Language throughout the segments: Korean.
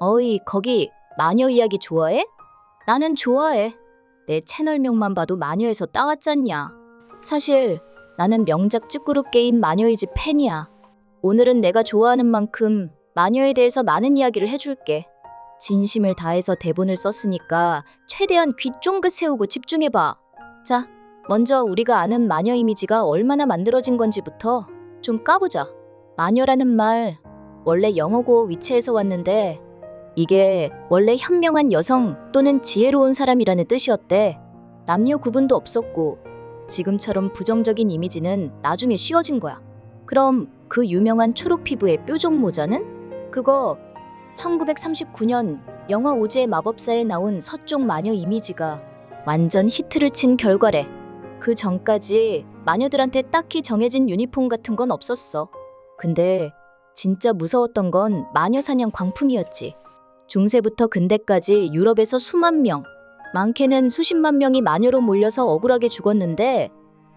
어이, 거기 마녀 이야기 좋아해? 나는 좋아해. 내 채널명만 봐도 마녀에서 따왔잖냐. 사실 나는 명작 쭈꾸루 게임 마녀의 집 팬이야. 오늘은 내가 좋아하는 만큼 마녀에 대해서 많은 이야기를 해줄게. 진심을 다해서 대본을 썼으니까 최대한 귀 쫑긋 세우고 집중해봐. 자, 먼저 우리가 아는 마녀 이미지가 얼마나 만들어진 건지부터 좀 까보자. 마녀라는 말 원래 영어고 위치에서 왔는데 이게 원래 현명한 여성 또는 지혜로운 사람이라는 뜻이었대. 남녀 구분도 없었고 지금처럼 부정적인 이미지는 나중에 씌워진 거야. 그럼 그 유명한 초록 피부의 뾰족 모자는 그거 1939년 영화 오즈의 마법사에 나온 서쪽 마녀 이미지가 완전 히트를 친 결과래. 그 전까지 마녀들한테 딱히 정해진 유니폼 같은 건 없었어. 근데 진짜 무서웠던 건 마녀 사냥 광풍이었지. 중세부터 근대까지 유럽에서 수만 명, 많게는 수십만 명이 마녀로 몰려서 억울하게 죽었는데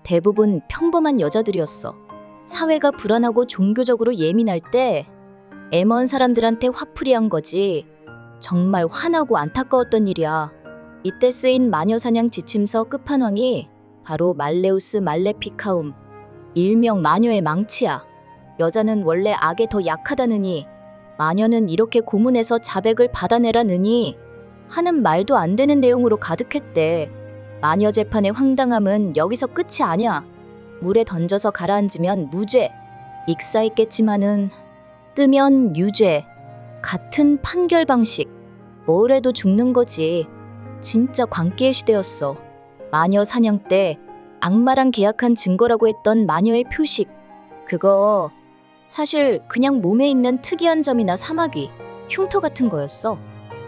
대부분 평범한 여자들이었어. 사회가 불안하고 종교적으로 예민할 때 애먼 사람들한테 화풀이한 거지. 정말 화나고 안타까웠던 일이야. 이때 쓰인 마녀 사냥 지침서 끝판왕이 바로 말레우스 말레피카움, 일명 마녀의 망치야. 여자는 원래 악에 더 약하다느니 마녀는 이렇게 고문해서 자백을 받아내라느니 하는 말도 안 되는 내용으로 가득했대. 마녀 재판의 황당함은 여기서 끝이 아니야. 물에 던져서 가라앉으면 무죄. 익사했겠지만은 뜨면 유죄. 같은 판결 방식. 뭘 해도 죽는 거지. 진짜 광기의 시대였어. 마녀 사냥 때 악마랑 계약한 증거라고 했던 마녀의 표식. 그거 사실 그냥 몸에 있는 특이한 점이나 사마귀, 흉터 같은 거였어.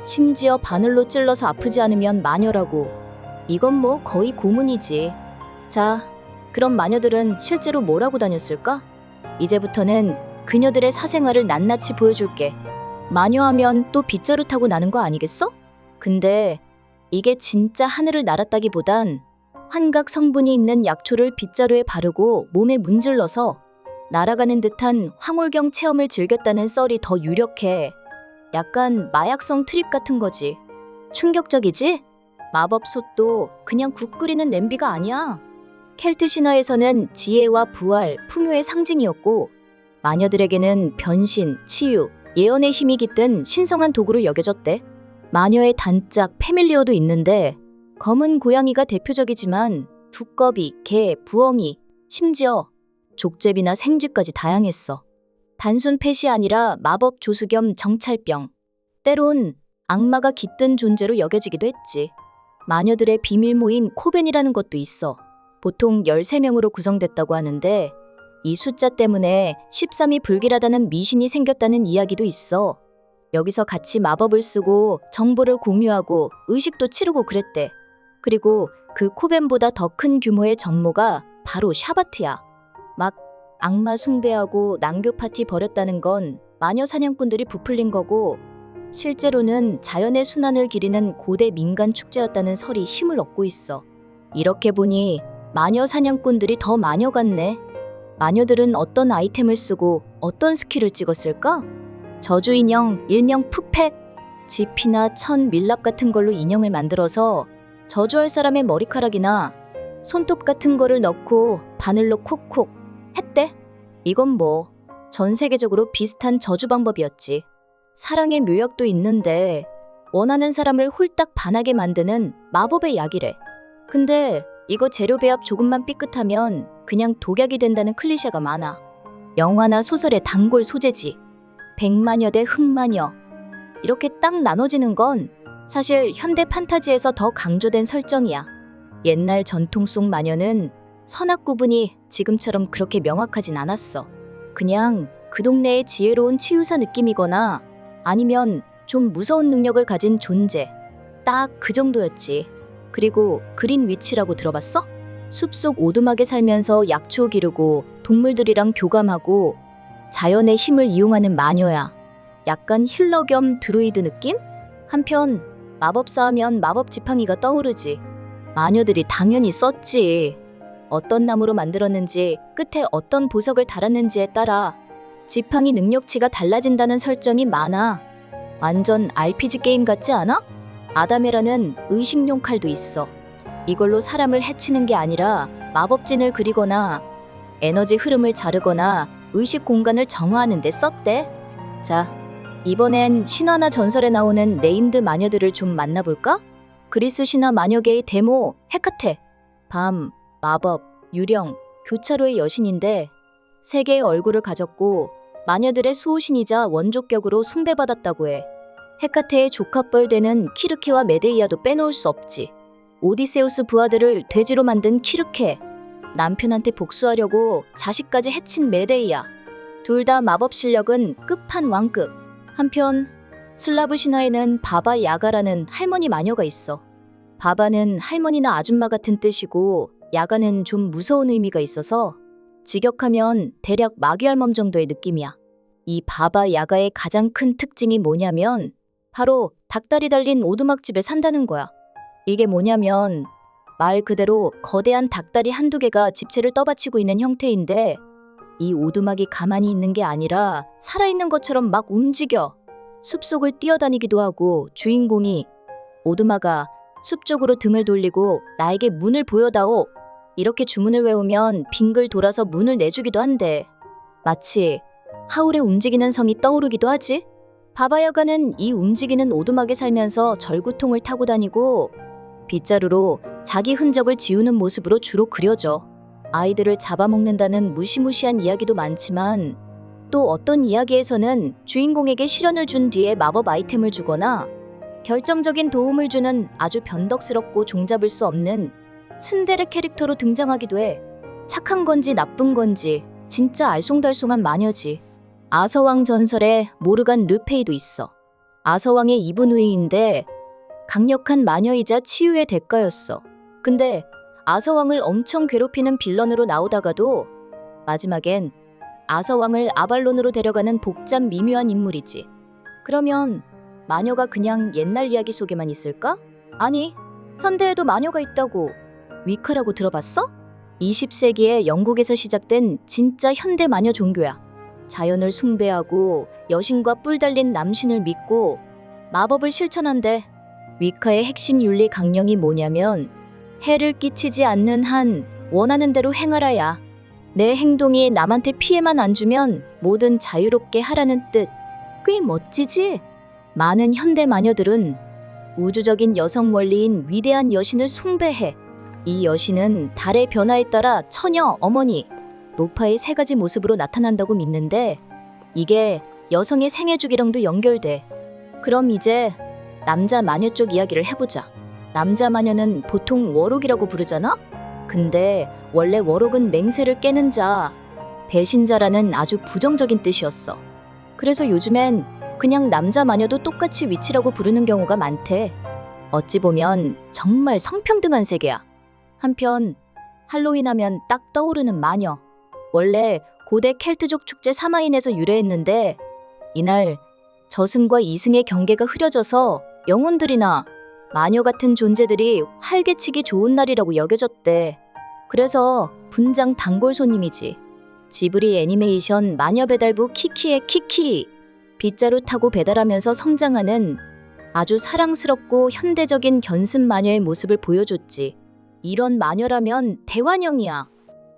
심지어 바늘로 찔러서 아프지 않으면 마녀라고. 이건 뭐 거의 고문이지. 자, 그럼 마녀들은 실제로 뭘 하고 다녔을까? 이제부터는 그녀들의 사생활을 낱낱이 보여줄게. 마녀하면 또 빗자루 타고 나는 거 아니겠어? 근데 이게 진짜 하늘을 날았다기보단 환각 성분이 있는 약초를 빗자루에 바르고 몸에 문질러서 날아가는 듯한 황홀경 체험을 즐겼다는 썰이 더 유력해. 약간 마약성 트립 같은 거지. 충격적이지? 마법 솥도 그냥 국 끓이는 냄비가 아니야. 켈트 신화에서는 지혜와 부활, 풍요의 상징이었고 마녀들에게는 변신, 치유, 예언의 힘이 깃든 신성한 도구로 여겨졌대. 마녀의 단짝 패밀리어도 있는데 검은 고양이가 대표적이지만 두꺼비, 개, 부엉이, 심지어 족제비나 생쥐까지 다양했어. 단순 펫이 아니라 마법 조수 겸 정찰병. 때론 악마가 깃든 존재로 여겨지기도 했지. 마녀들의 비밀 모임 코벤이라는 것도 있어. 보통 13명으로 구성됐다고 하는데 이 숫자 때문에 13이 불길하다는 미신이 생겼다는 이야기도 있어. 여기서 같이 마법을 쓰고 정보를 공유하고 의식도 치르고 그랬대. 그리고 그 코벤보다 더 큰 규모의 정모가 바로 샤바트야. 막 악마 숭배하고 난교 파티 벌였다는 건 마녀 사냥꾼들이 부풀린 거고 실제로는 자연의 순환을 기리는 고대 민간 축제였다는 설이 힘을 얻고 있어. 이렇게 보니 마녀 사냥꾼들이 더 마녀 같네. 마녀들은 어떤 아이템을 쓰고 어떤 스킬을 찍었을까? 저주 인형, 일명 푸펫, 지피나 천, 밀랍 같은 걸로 인형을 만들어서 저주할 사람의 머리카락이나 손톱 같은 거를 넣고 바늘로 콕콕 했대. 이건 뭐 전 세계적으로 비슷한 저주 방법이었지. 사랑의 묘약도 있는데 원하는 사람을 홀딱 반하게 만드는 마법의 약이래. 근데 이거 재료 배합 조금만 삐끗하면 그냥 독약이 된다는 클리셰가 많아. 영화나 소설의 단골 소재지. 백마녀 대 흑마녀. 이렇게 딱 나눠지는 건 사실 현대 판타지에서 더 강조된 설정이야. 옛날 전통 속 마녀는 선악 구분이 지금처럼 그렇게 명확하진 않았어. 그냥 그 동네의 지혜로운 치유사 느낌이거나 아니면 좀 무서운 능력을 가진 존재. 딱 그 정도였지. 그리고 그린 위치라고 들어봤어? 숲속 오두막에 살면서 약초 기르고 동물들이랑 교감하고 자연의 힘을 이용하는 마녀야. 약간 힐러 겸 드루이드 느낌? 한편 마법사 하면 마법 지팡이가 떠오르지. 마녀들이 당연히 썼지. 어떤 나무로 만들었는지, 끝에 어떤 보석을 달았는지에 따라 지팡이 능력치가 달라진다는 설정이 많아. 완전 RPG 게임 같지 않아? 아다메라는 의식용 칼도 있어. 이걸로 사람을 해치는 게 아니라 마법진을 그리거나 에너지 흐름을 자르거나 의식 공간을 정화하는 데 썼대. 자, 이번엔 신화나 전설에 나오는 네임드 마녀들을 좀 만나볼까? 그리스 신화 마녀계의 데모 헤카테. 밤, 마법, 유령, 교차로의 여신인데 세 개의 얼굴을 가졌고 마녀들의 수호신이자 원조격으로 숭배받았다고 해. 헤카테의 조카뻘 되는 키르케와 메데이아도 빼놓을 수 없지. 오디세우스 부하들을 돼지로 만든 키르케. 남편한테 복수하려고 자식까지 해친 메데이아. 둘 다 마법 실력은 끝판왕급. 한편 슬라브 신화에는 바바 야가라는 할머니 마녀가 있어. 바바는 할머니나 아줌마 같은 뜻이고 야가는 좀 무서운 의미가 있어서 직역하면 대략 마귀할멈 정도의 느낌이야. 이 바바 야가의 가장 큰 특징이 뭐냐면 바로 닭다리 달린 오두막집에 산다는 거야. 이게 뭐냐면 말 그대로 거대한 닭다리 한두 개가 집채를 떠받치고 있는 형태인데 이 오두막이 가만히 있는 게 아니라 살아있는 것처럼 막 움직여. 숲속을 뛰어다니기도 하고 주인공이 오두막아 숲 쪽으로 등을 돌리고 나에게 문을 보여다오. 이렇게 주문을 외우면 빙글 돌아서 문을 내주기도 한대. 마치 하울의 움직이는 성이 떠오르기도 하지. 바바야가는 이 움직이는 오두막에 살면서 절구통을 타고 다니고 빗자루로 자기 흔적을 지우는 모습으로 주로 그려져. 아이들을 잡아먹는다는 무시무시한 이야기도 많지만 또 어떤 이야기에서는 주인공에게 실현을 준 뒤에 마법 아이템을 주거나 결정적인 도움을 주는 아주 변덕스럽고 종잡을 수 없는 츤데레 캐릭터로 등장하기도 해. 착한 건지 나쁜 건지 진짜 알쏭달쏭한 마녀지. 아서왕 전설에 모르간 르페이도 있어. 아서왕의 이브누이인데 강력한 마녀이자 치유의 대가였어. 근데 아서왕을 엄청 괴롭히는 빌런으로 나오다가도 마지막엔 아서왕을 아발론으로 데려가는 복잡 미묘한 인물이지. 그러면 마녀가 그냥 옛날 이야기 속에만 있을까? 아니, 현대에도 마녀가 있다고. 위카라고 들어봤어? 20세기에 영국에서 시작된 진짜 현대 마녀 종교야. 자연을 숭배하고 여신과 뿔 달린 남신을 믿고 마법을 실천한대. 위카의 핵심 윤리 강령이 뭐냐면 해를 끼치지 않는 한 원하는 대로 행하라야. 내 행동이 남한테 피해만 안 주면 뭐든 자유롭게 하라는 뜻. 꽤 멋지지? 많은 현대 마녀들은 우주적인 여성 원리인 위대한 여신을 숭배해. 이 여신은 달의 변화에 따라 처녀, 어머니, 노파의 세 가지 모습으로 나타난다고 믿는데 이게 여성의 생애 주기랑도 연결돼. 그럼 이제 남자 마녀 쪽 이야기를 해보자. 남자 마녀는 보통 워록이라고 부르잖아? 근데 원래 워록은 맹세를 깨는 자, 배신자라는 아주 부정적인 뜻이었어. 그래서 요즘엔 그냥 남자 마녀도 똑같이 위치라고 부르는 경우가 많대. 어찌 보면 정말 성평등한 세계야. 한편 할로윈 하면 딱 떠오르는 마녀. 원래 고대 켈트족 축제 사마인에서 유래했는데 이날 저승과 이승의 경계가 흐려져서 영혼들이나 마녀 같은 존재들이 활개치기 좋은 날이라고 여겨졌대. 그래서 분장 단골 손님이지. 지브리 애니메이션 마녀 배달부 키키의 키키. 빗자루 타고 배달하면서 성장하는 아주 사랑스럽고 현대적인 견습 마녀의 모습을 보여줬지. 이런 마녀라면 대환영이야.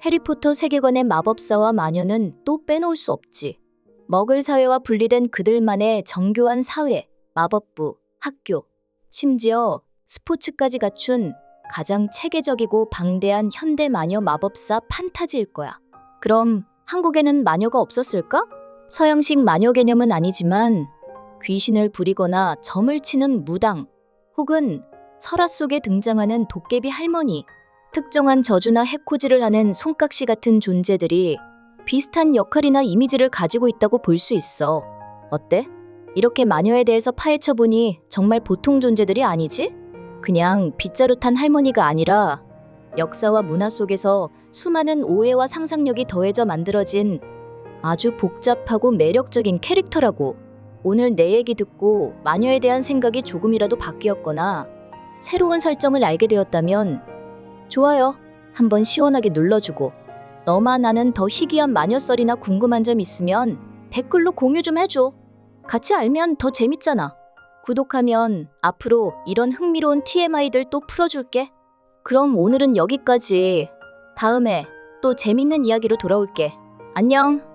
해리포터 세계관의 마법사와 마녀는 또 빼놓을 수 없지. 먹을 사회와 분리된 그들만의 정교한 사회, 마법부, 학교, 심지어 스포츠까지 갖춘 가장 체계적이고 방대한 현대 마녀 마법사 판타지일 거야. 그럼 한국에는 마녀가 없었을까? 서양식 마녀 개념은 아니지만 귀신을 부리거나 점을 치는 무당 혹은 설화 속에 등장하는 도깨비 할머니 특정한 저주나 해코지를 하는 손깍시 같은 존재들이 비슷한 역할이나 이미지를 가지고 있다고 볼 수 있어. 어때? 이렇게 마녀에 대해서 파헤쳐 보니 정말 보통 존재들이 아니지? 그냥 빗자루 탄 할머니가 아니라 역사와 문화 속에서 수많은 오해와 상상력이 더해져 만들어진 아주 복잡하고 매력적인 캐릭터라고. 오늘 내 얘기 듣고 마녀에 대한 생각이 조금이라도 바뀌었거나 새로운 설정을 알게 되었다면 좋아요 한번 시원하게 눌러주고 너만 아는 더 희귀한 마녀 썰이나 궁금한 점 있으면 댓글로 공유 좀 해줘. 같이 알면 더 재밌잖아. 구독하면 앞으로 이런 흥미로운 TMI들 또 풀어줄게. 그럼 오늘은 여기까지. 다음에 또 재밌는 이야기로 돌아올게. 안녕.